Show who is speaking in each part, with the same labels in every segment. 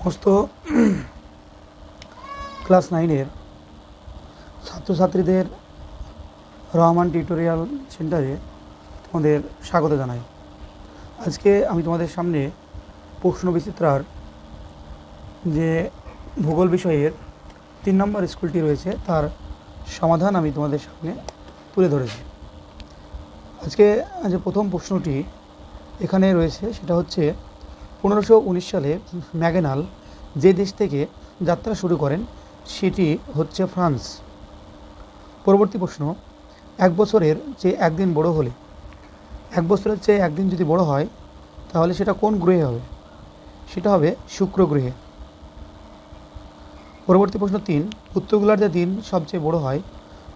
Speaker 1: সমস্ত ক্লাস নাইনের ছাত্রছাত্রীদের রহমান টিউটোরিয়াল সেন্টারে তোমাদের স্বাগত জানাই। আজকে আমি তোমাদের সামনে প্রশ্ন বিচিত্রার যে ভূগোল বিষয়ের তিন নম্বর স্কুলটি রয়েছে, তার সমাধান আমি তোমাদের সামনে তুলে ধরেছি। আজকে যে প্রথম প্রশ্নটি এখানে রয়েছে, সেটা হচ্ছে পনেরোশো সালে ম্যাগেনাল যে দেশ থেকে যাত্রা শুরু করেন, সেটি হচ্ছে ফ্রান্স। পরবর্তী প্রশ্ন, এক বছরের চেয়ে একদিন বড় হলে। এক বছরের চেয়ে একদিন যদি বড় হয়, তাহলে সেটা কোন গ্রহে হবে? সেটা হবে শুক্র গ্রহে। পরবর্তী প্রশ্ন তিন উত্তর গোলার্ধের দিন সবচেয়ে বড় হয়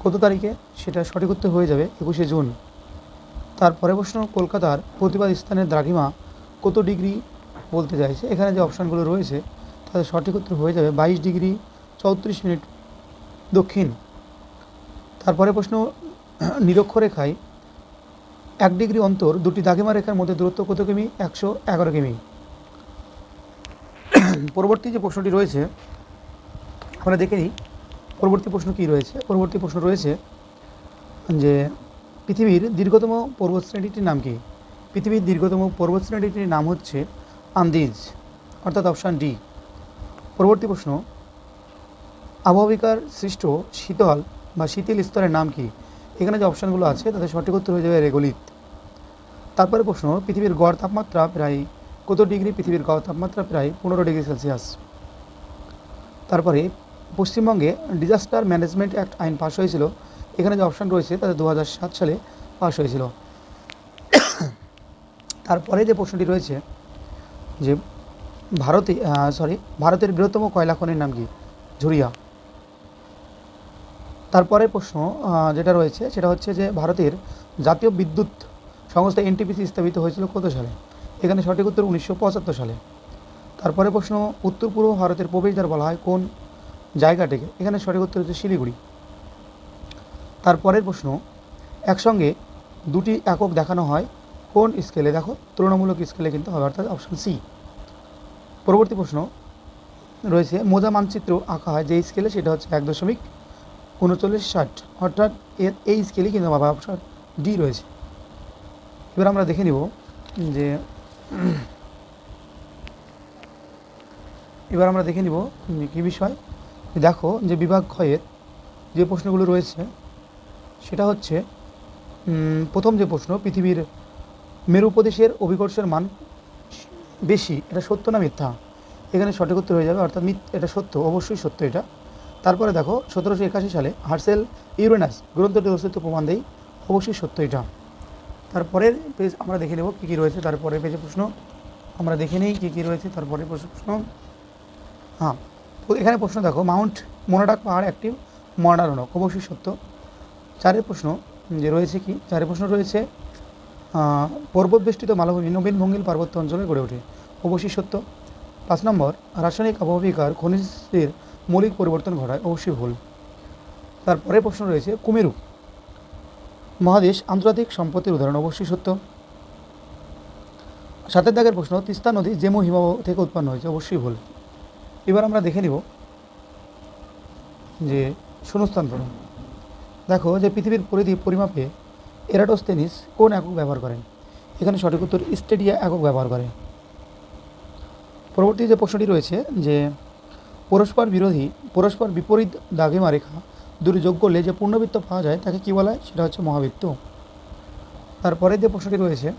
Speaker 1: কত তারিখে? সেটা সঠিক উত্তর হয়ে যাবে একুশে জুন। তারপরে প্রশ্ন, কলকাতার প্রতিবাদ স্থানের দ্রাঘিমা কত ডিগ্রি বলতে চাইছে, এখানে যে অপশানগুলো রয়েছে, তাদের সঠিক উত্তর হয়ে যাবে বাইশ ডিগ্রি চৌত্রিশ মিনিট দক্ষিণ। তারপরে প্রশ্ন, নিরক্ষরেখায় এক ডিগ্রি অন্তর দুটি দাগিমা রেখার মধ্যে দূরত্ব কত কিমি? একশো এগারো কিমি। পরবর্তী যে প্রশ্নটি রয়েছে, আমরা দেখে নিই, পরবর্তী প্রশ্ন কী রয়েছে? পরবর্তী প্রশ্ন রয়েছে যে, পৃথিবীর দীর্ঘতম পর্বতশ্রেণীটির নাম কি? পৃথিবীর দীর্ঘতম পর্বতশ্রেণীটির নাম হচ্ছে আন্দিজ, অর্থাৎ অপশান ডি। পরবর্তী প্রশ্ন আবহাওয়িকার সৃষ্ট শীতল বা শীতল স্তরের নাম কি? এখানে যে অপশানগুলো আছে তাদের সঠিক উত্তর হয়ে যাবে রেগুলিত তারপরে প্রশ্ন, পৃথিবীর গড় তাপমাত্রা প্রায় কত ডিগ্রি? পৃথিবীর গড় তাপমাত্রা প্রায় পনেরো ডিগ্রি সেলসিয়াস। তারপরে, পশ্চিমবঙ্গে ডিজাস্টার ম্যানেজমেন্ট অ্যাক্ট আইন পাশ হয়েছিল। এখানে যে অপশান রয়েছে তাদের দু সালে পাশ হয়েছিল। তারপরে যে প্রশ্নটি রয়েছে যে ভারতে সরি ভারতের বৃহত্তম কয়লা খনির নাম কি? ঝুরিয়া। তারপরে প্রশ্ন যেটা রয়েছে, সেটা হচ্ছে যে ভারতের জাতীয় বিদ্যুৎ সংস্থা এনটিপিসি স্থাপিত হয়েছিল কত সালে? এখানে সঠিক উত্তর উনিশশো পঁচাত্তর সালে। তারপরে প্রশ্ন, উত্তর পূর্ব ভারতের প্রবেশদ্বার বলা হয় কোন জায়গাটিকে? এখানে সঠিক উত্তর হচ্ছে শিলিগুড়ি। তারপরের প্রশ্ন, একসঙ্গে দুটি একক দেখানো হয় কোন স্কেলে দেখো, তুলনামূলক স্কেলে কিন্তু হবে, অর্থাৎ অপশন সি পরবর্তী প্রশ্ন রয়েছে, মোজা মানচিত্র আঁকা হয় যে স্কেলে সেটা হচ্ছে এক দশমিক উনচল্লিশ ষাট। অর্থাৎ এর, এই স্কেলেই কিন্তু বাবা অপশন ডি রয়েছে। এবার আমরা দেখে নিব যে, এবার আমরা দেখে নিব কী বিষয়? দেখো যে বিভাগ ক্ষয়ের যে প্রশ্নগুলো রয়েছে, সেটা হচ্ছে প্রথম যে প্রশ্ন, পৃথিবীর মেরু প্রদেশের অভিকর্ষের মান বেশি, এটা সত্য না মিথ্যা? এখানে সঠিক উত্তর হয়ে যাবে, অর্থাৎ এটা সত্য, অবশ্যই সত্য এটা। তারপরে দেখো, সতেরোশো একাশি সালে হার্সেল ইউরেনাস গ্রন্থটি অস্তিত্ব প্রমাণ দেয়, অবশ্যই সত্য এটা। তারপরের পেজ আমরা দেখে নেব কী কী রয়েছে তারপরে পেজে প্রশ্ন। আমরা দেখে নিই কী কী রয়েছে তারপরে প্রশ্ন হ্যাঁ এখানে প্রশ্ন দেখো, মাউন্ট মোনাডাক পাহাড় একটি মর্ডারণক অবশ্যই সত্য। চারের প্রশ্ন যে রয়েছে কি? চারের প্রশ্ন রয়েছে পর্বতবেষ্টিত মালভূমি নবীন ভঙ্গিল পার্বত্য অঞ্চলে গড়ে ওঠে। অবশ্যই সত্য, পাঁচ নম্বর, রাসায়নিক আবহাওয়িকার খনিজের মৌলিক পরিবর্তন ঘটায়, অবশ্যই ভুল। তারপরে প্রশ্ন রয়েছে, কুমেরু। মহাদেশ আন্তর্জাতিক সম্পত্তির উদাহরণ, অবশ্যই সত্য। সাতের দাগের প্রশ্ন, তিস্তা নদী জেমু হিমাব থেকে উৎপন্ন হয়েছে, অবশ্যই ভুল। এবার আমরা দেখে নিব যে শূন্যস্থান দেখো যে পৃথিবীর পরিধি পরিমাপে এরাটোস্তেনিস কোন একক ব্যবহার করেন? এখানে সঠিক উত্তর স্টেডিয়া একক ব্যবহার করে। পরবর্তী যে প্রশ্নটি রয়েছে যে, পরস্পর বিরোধী, পরস্পর বিপরীত দাগিমা রেখা দুটি যোগ করলে যে পূর্ণবৃত্ত পাওয়া যায় তাকে কী বলা হয়? সেটা হচ্ছে মহাবৃত্ত। তারপরে যে প্রশ্নটি রয়েছে,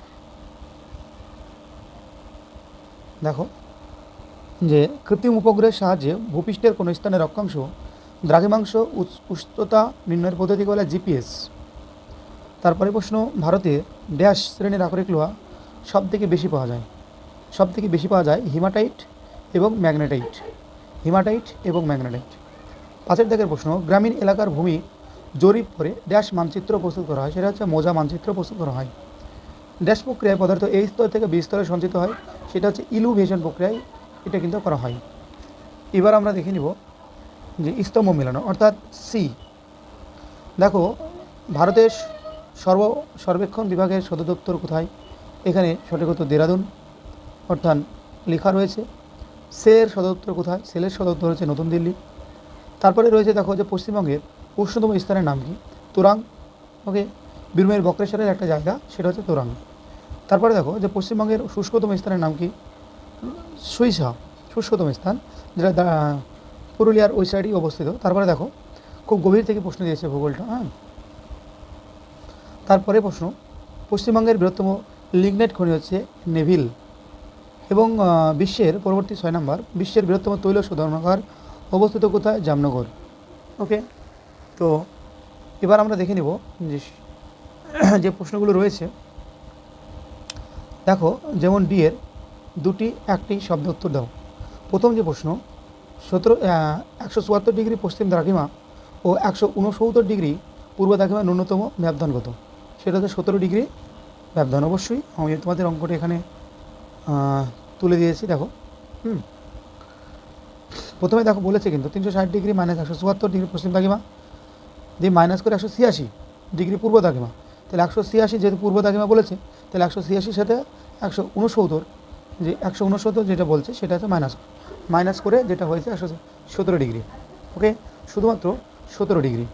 Speaker 1: দেখো, যে কৃত্রিম উপগ্রহের সাহায্যে ভূপৃষ্ঠের কোনো স্থানের অক্ষাংশ দ্রাঘিমাংশ উচ- উষ্ণতা নির্ণয়ের পদ্ধতিকে বলে? জিপিএস। তারপরে প্রশ্ন, ভারতে ড্যাশ শ্রেণির আকরিক লোহা সব থেকে বেশি পাওয়া যায়। সব থেকে বেশি পাওয়া যায় হিমাটাইট এবং ম্যাগনেটাইট। হিমাটাইট এবং ম্যাগনেটাইট। পাঁচের দাগের প্রশ্ন, গ্রামীণ এলাকার ভূমি জরিপ করে ড্যাশ মানচিত্র প্রস্তুত করা হয়, সেটা হচ্ছে মোজা মানচিত্র প্রস্তুত করা হয়। ড্যাশ প্রক্রিয়ায় পদার্থ এই স্তর থেকে বি স্তরে সঞ্চিত হয়, সেটা হচ্ছে ইলুভেশন প্রক্রিয়ায় এটা কিন্তু করা হয়। এবার আমরা দেখে নিব যে স্তম্ভ মেলানো, অর্থাৎ সি দেখো, ভারতের সর্ব সর্বেক্ষণ বিভাগের সদর দপ্তর কোথায়? এখানে সঠিক উত্তর দেরাদুন, অর্থাৎ লেখা রয়েছে। সেলের সদর দপ্তর কোথায়? সেলের সদর দপ্তর হচ্ছে নতুন দিল্লি। তারপরে রয়েছে, দেখো যে পশ্চিমবঙ্গের উষ্ণতম স্থানের নাম কি? তোরাং। ওকে? বীরভূমের বক্রেশ্বরের একটা জায়গা, সেটা হচ্ছে তোরাং। তারপরে দেখো যে পশ্চিমবঙ্গের শুষ্কতম স্থানের নাম কি? সুইসা শুষ্কতম স্থান, যেটা পুরুলিয়ার ওই সাইডেই অবস্থিত। তারপরে দেখো, খুব গভীর থেকে প্রশ্ন দিয়েছে ভূগোলটা হ্যাঁ? তারপরে প্রশ্ন, পশ্চিমবঙ্গের বৃহত্তম লিগনেট খনি হচ্ছে নেভিল এবং বিশ্বের পরবর্তী ছয় নম্বর, বিশ্বের বৃহত্তম তৈল শোধনাগার অবস্থিত কোথায়? জামনগর। ওকে তো, এবার আমরা দেখে নেব যে যে প্রশ্নগুলো রয়েছে। দেখো, যেমন ডি এর দুটি, একটি শব্দ উত্তর দাও। প্রথম যে প্রশ্ন, সতেরো একশো চুয়াত্তর ডিগ্রি পশ্চিম দ্রাঘিমা ও একশো উনসত্তর ডিগ্রি পূর্ব দ্রাঘিমা ন্যূনতম ব্যবধান কত? সেটা হচ্ছে সতেরো ডিগ্রি ব্যবধান অবশ্যই। আমি তোমাদের অঙ্কটা এখানে তুলে দিয়েছি, দেখো। হুম। প্রথমে দেখো বলেছে কিন্তু, তিনশো ষাট ডিগ্রি মাইনাস একশো চুয়াত্তর ডিগ্রি পশ্চিম দ্রাঘিমা দিয়ে মাইনাস করে একশো ছিয়াশি ডিগ্রি পূর্ব দ্রাঘিমা তাহলে একশো ছিয়াশি যেহেতু পূর্ব দ্রাঘিমা বলেছে, তাহলে একশো ছিয়াশির সাথে একশো উনসত্তর যে একশো উনসত্তর যেটা বলছে, সেটা হচ্ছে মাইনাস মাইনাস করে যেটা হয়েছে একশো সতেরো ডিগ্রি ওকে শুধুমাত্র সতেরো ডিগ্রি।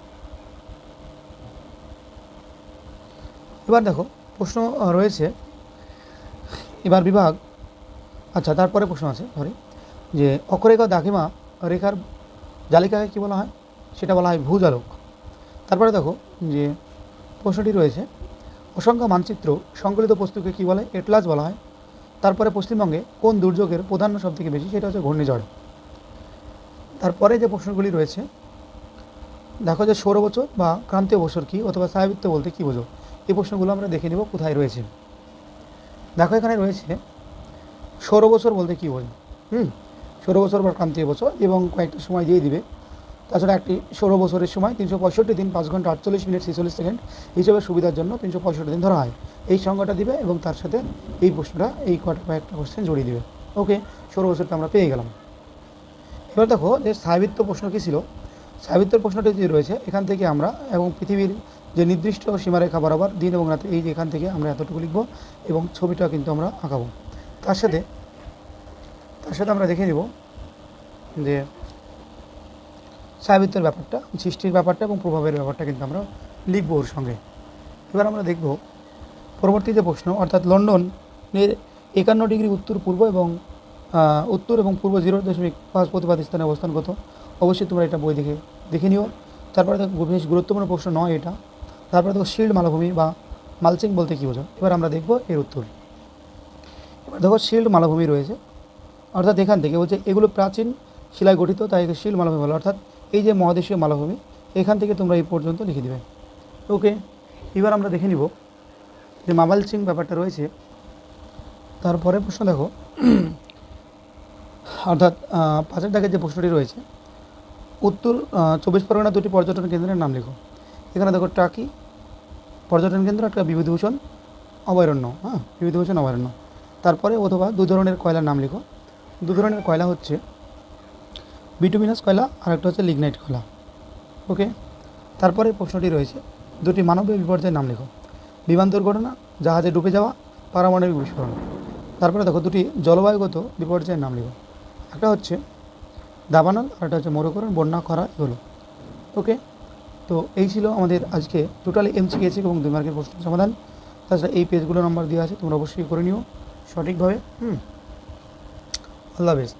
Speaker 1: এবার দেখো, প্রশ্ন রয়েছে। এবার বিভাগ আচ্ছা তারপরে প্রশ্ন আছে সরি যে অক্ষরেখা দাঘিমা রেখার জালিকাকে কী বলা হয়? সেটা বলা হয় ভূজালক। তারপরে দেখো, যে প্রশ্নটি রয়েছে, অসংখ্য মানচিত্র সংকলিত বস্তুকে কী বলে? এটলাস বলা হয়। তারপরে পশ্চিমবঙ্গে কোন দুর্যোগের প্রাধান্য সব থেকে বেশি? সেটা হচ্ছে ঘূর্ণিঝড়। তারপরে যে প্রশ্নগুলি রয়েছে, দেখো যে সৌর বছর বা ক্রান্তীয় বছর কী? অথবা সাহিত্য বলতে কী বোঝো? এই প্রশ্নগুলো আমরা দেখে নেব, কোথায় রয়েছে। দেখো, এখানে রয়েছে সৌর বছর বলতে কী বোঝো হুম, ষোলো বছর বা ক্রান্তীয় বছর এবং কয়েকটা সময় দিয়ে দিবে। তাছাড়া একটি ষোলো বছরের সময় তিনশো পঁয়ষট্টি দিন পাঁচ ঘণ্টা আটচল্লিশ মিনিট ছেচল্লিশ সেকেন্ড হিসেবে সুবিধার জন্য তিনশো পঁয়ষট্টি দিন ধরা হয়। এই সংখ্যাটা দিবে এবং তার সাথে এই প্রশ্নটা, এই কটা কয়েকটা কোশ্চেন জড়িয়ে দিবে। ওকে ষোলো বছরটা আমরা পেয়ে গেলাম। এবার দেখো যে সাহিত্য প্রশ্ন কী ছিল? সাহিত্যের প্রশ্নটি যে রয়েছে, এখান থেকে আমরা এবং পৃথিবীর যে নির্দিষ্ট সীমারেখা বরাবর দিন এবং রাতে, এই যে এখান থেকে আমরা এতটুকু লিখব এবং ছবিটা কিন্তু আমরা আঁকাবো। তার সাথে তার সাথে আমরা দেখে নিব যে সাহিত্যের ব্যাপারটা, সৃষ্টির ব্যাপারটা এবং প্রভাবের ব্যাপারটা কিন্তু আমরা লিখব ওর সঙ্গে। এবার আমরা দেখব পরবর্তী যে প্রশ্ন, অর্থাৎ লন্ডনের একান্ন ডিগ্রি উত্তর পূর্ব এবং উত্তর এবং পূর্ব জিরো দশমিক পাঁচ প্রতিপাদ স্থানে অবস্থান কত? অবশ্যই তোমরা এটা বই দেখে দেখে নিও। তারপরে বেশ গুরুত্বপূর্ণ প্রশ্ন নয় এটা। তারপরে দেখো শিল্ড মালভূমি বা মালচিং বলতে কী বোঝো এবার আমরা দেখব এর উত্তর। এবার দেখো শিল্ড মালভূমি রয়েছে। অর্থাৎ এখান থেকে বলছে এগুলো প্রাচীন শিলায় গঠিত, তাই শিল্ড মালভূমি বলে। অর্থাৎ এই যে মহাদেশীয় মালভূমি, এখান থেকে তোমরা এই পর্যন্ত লিখে দেবে। ওকে, এবার আমরা দেখে নিব যে মামালচিং ব্যাপারটা রয়েছে। তারপরে প্রশ্ন দেখো, অর্থাৎ পাঁচের দাগের যে প্রশ্নটি রয়েছে, উত্তর চব্বিশ পরগনা দুটি পর্যটন কেন্দ্রের নাম লেখো। এখানে দেখো টাকি পর্যটন কেন্দ্র একটা বিভূতিভূষণ অভয়ারণ্য হ্যাঁ বিভূতিভূষণ অভয়ারণ্য। তারপরে অথবা দু ধরনের কয়লার নাম লিখো। দু ধরনের কয়লা হচ্ছে বিটুমিনাস কয়লা আর একটা হচ্ছে লিগনাইট কয়লা। ওকে? তারপরে প্রশ্নটি রয়েছে, দুটি মানবীয় বিপর্যয়ের নাম লেখো। বিমান দুর্ঘটনা, জাহাজে ডুবে যাওয়া, পারমাণবিক বিস্ফোরণ। তারপরে দেখো, দুটি জলবায়ুগত বিপর্যয়ের নাম লেখো। একটা হচ্ছে দাবানল আর একটা হচ্ছে মরুকরণ, বন্যা, খরা, এগুলো। ওকে? তো এই ছিল আমাদের আজকে টোটালি এমসি গেছে এবং দুই মার্কের প্রশ্ন সমাধান। তাছাড়া এই পেজগুলো নাম্বার দেওয়া আছে তোমরা অবশ্যই করে নিও সঠিকভাবে। হুম। আল্লাহ বেস্ট